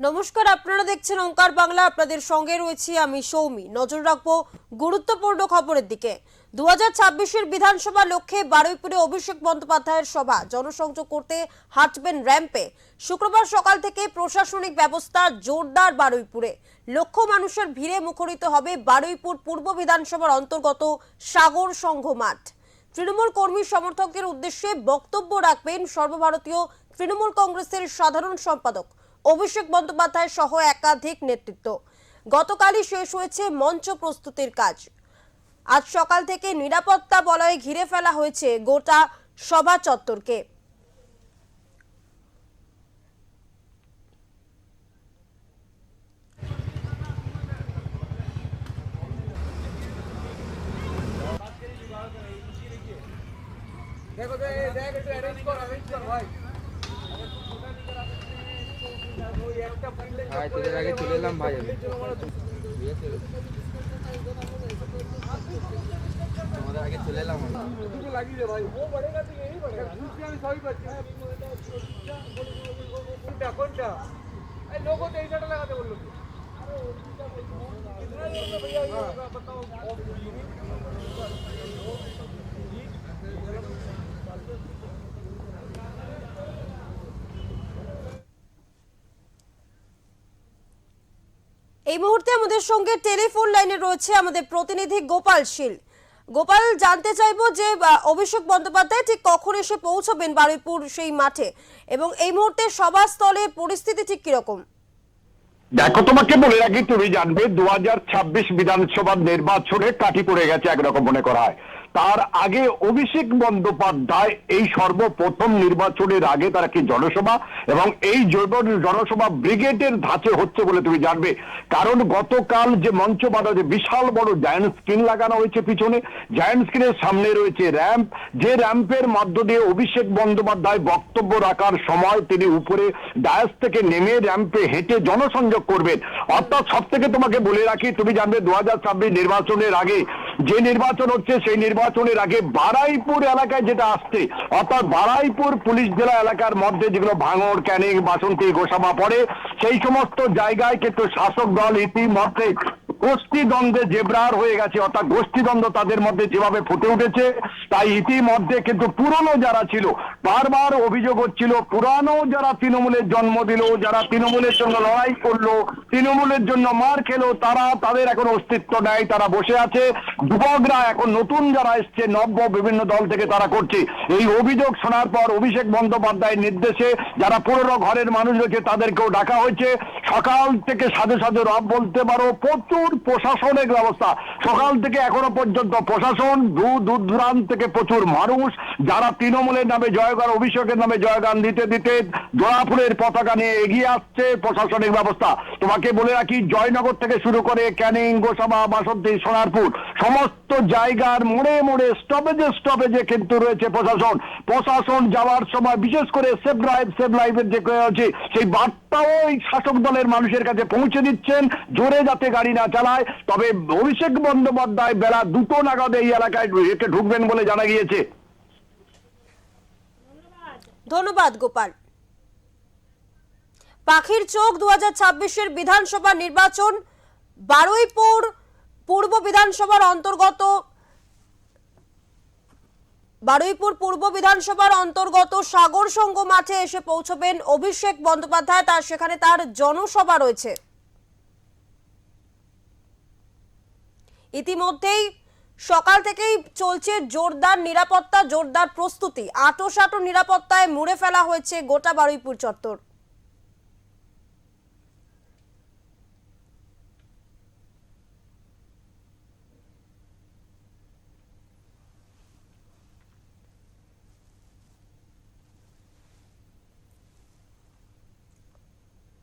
নমস্কার, আপনারা দেখছেন ওঙ্কার বাংলা, আপনাদের সঙ্গে রয়েছি আমি সৌমি। নজর রাখব গুরুত্বপূর্ণ খবরের দিকে। দু হাজার বিধানসভা লক্ষ্যে বারুইপুরে অভিষেক বন্দ্যোপাধ্যায়ের সভা। জনসংযোগ করতে হাঁটবেন র্যাম্পে। শুক্রবার সকাল থেকে প্রশাসনিক ব্যবস্থা জোরদার বারুইপুরে। লক্ষ মানুষের ভিড়ে মুখরিত হবে বারুইপুর পূর্ব বিধানসভার অন্তর্গত সাগর সংঘ মাঠ। তৃণমূল কর্মী সমর্থকদের উদ্দেশ্যে বক্তব্য রাখবেন সর্বভারতীয় তৃণমূল কংগ্রেসের সাধারণ সম্পাদক অভিষেক বন্দ্যোপাধ্যায় সহ একাধিক নেতৃত্ব। গতকালই শেষ হয়েছে মঞ্চ প্রস্তুতির কাজ। আজ সকাল থেকে নিরাপত্তা বলয়ে ঘিরে ফেলা হয়েছে গোটা সভা চত্বরকে। দেখো দেখ, একটু অ্যারেঞ্জ কর অ্যারেঞ্জ কর, ভাই। ভাই, তোদের আগে চলে এলাম, ভাই, আমি। ভাই ও পড়েগা তো এই সবই পাচ্ছি কোনটা কোনটা? এই লোকও তো এইটা লাগাতে বলল। এই মুহূর্তে আমাদের সঙ্গে টেলিফোন লাইনে রয়েছে আমাদের প্রতিনিধি গোপাল শীল। গোপাল, জানতে চাইব যে অভিষেক বন্দ্যোপাধ্যায় ঠিক কখন এসে পৌঁছবেন বারুইপুর সেই মাঠে এবং এই মুহূর্তে সভাস্থলে পরিস্থিতি ঠিক কীরকম? দেখো, তোমাকে বলে রাখি, তুমি জানবে, দু হাজার ছাব্বিশ বিধানসভা নির্বাচনে কাটি পড়ে গেছে একরকম মনে করা হয়। তার আগে অভিষেক বন্দ্যোপাধ্যায় এই সর্বপ্রথম নির্বাচনের আগে তারা কি জনসভা এবং এই জনসভা ব্রিগেডের ধাঁচে হচ্ছে বলে তুমি জানবে। কারণ গতকাল যে মঞ্চ বাঁধা যে বিশাল বড় জায়ান্ট স্ক্রিন লাগানো হয়েছে পিছনে জায়ান্ট স্ক্রিনের সামনে রয়েছে র্যাম্প যে র্যাম্পের মধ্য দিয়ে অভিষেক বন্দ্যোপাধ্যায় বক্তব্য রাখার সময় তিনি উপরে ডায়াস থেকে নেমে র্যাম্পে হেঁটে জনসংযোগ করবেন। অর্থাৎ সব থেকে তোমাকে বলে রাখি, তুমি জানবে দু হাজার ছাব্বিশ নির্বাচনের আগে যে নির্বাচন হচ্ছে, সেই নির্বাচনের আগে বারাইপুর এলাকায় যেটা আসছে, অর্থাৎ বারাইপুর পুলিশ জেলা এলাকার মধ্যে যেগুলো ভাঙর ক্যানিং, বাসন্তী, গোসাবা পড়ে, সেই সমস্ত জায়গায় কিন্তু শাসক দল ইতিমধ্যে গোষ্ঠী দ্বন্দ্বে জেবরার হয়ে গেছে, অর্থাৎ গোষ্ঠী দ্বন্দ্ব তাদের মধ্যে যেভাবে ফুটে উঠেছে, তাই ইতিমধ্যে কিন্তু পুরনো যারা ছিল, বারবার অভিযোগ হচ্ছিল, পুরানো যারা তৃণমূলের জন্ম দিল, যারা তৃণমূলের জন্য লড়াই করল, তৃণমূলের জন্য মার খেলো, তারা তাদের এখন অস্তিত্ব নেই, তারা বসে আছে। যুবকরা এখন নতুন যারা এসছে, নব্য বিভিন্ন দল থেকে তারা করছে। এই অভিযোগ শোনার পর অভিষেক বন্দ্যোপাধ্যায়ের নির্দেশে যারা পুরনো ঘরের মানুষ রয়েছে, তাদেরকেও ডাকা হয়েছে। সকাল থেকে সাথে সাথে রব বলতে পারো, প্রচুর প্রশাসনিক ব্যবস্থা। সকাল থেকে এখনও পর্যন্ত প্রশাসন দু দূর দূরান্ত থেকে প্রচুর মানুষ, যারা তৃণমূলের নামে জয়গান অভিষেকের নামে জয়গান দিতে দিতে জোড়াফুলের পতাকা নিয়ে এগিয়ে আসছে প্রশাসনিক ব্যবস্থা। তোমাকে বলে রাখি, জয়নগর থেকে শুরু করে ক্যানিং, গোসাবা, বাসন্তী, সোনারপুর সমস্ত জায়গার মোড়ে মোড়ে স্টপেজে স্টপেজে কিন্তু রয়েছে প্রশাসন। প্রশাসন যাওয়ার সময় বিশেষ করে সেফ ড্রাইভ সেফ লাইফের যে আছে, সেই বার্তাও এই শাসক দলের মানুষের কাছে পৌঁছে দিচ্ছেন। জোরে যাতে গাড়ি না চালায়। তবে অভিষেক বন্দ্যোপাধ্যায় বেলা দুটো নাগাদ এই এলাকায় ঢুকবেন বলে জানা গিয়েছে। ধন্যবাদ, গোপাল। পাখির চোখ দু হাজার ছাব্বিশের বিধানসভা নির্বাচন, বারুইপুর পূর্ব বিধানসভার অন্তর্গত বারুইপুর পূর্ব বিধানসভার অন্তর্গত সাগর সংঘ মাঠে এসে পৌঁছবেন অভিষেক বন্দ্যোপাধ্যায়। তার সেখানে তার জনসভা রয়েছে। ইতিমধ্যেই সকাল থেকেই চলছে জোরদার নিরাপত্তা, জোরদার প্রস্তুতি। আটো সাটো নিরাপত্তায় মুড়ে ফেলা হয়েছে গোটা বারুইপুর চত্বর।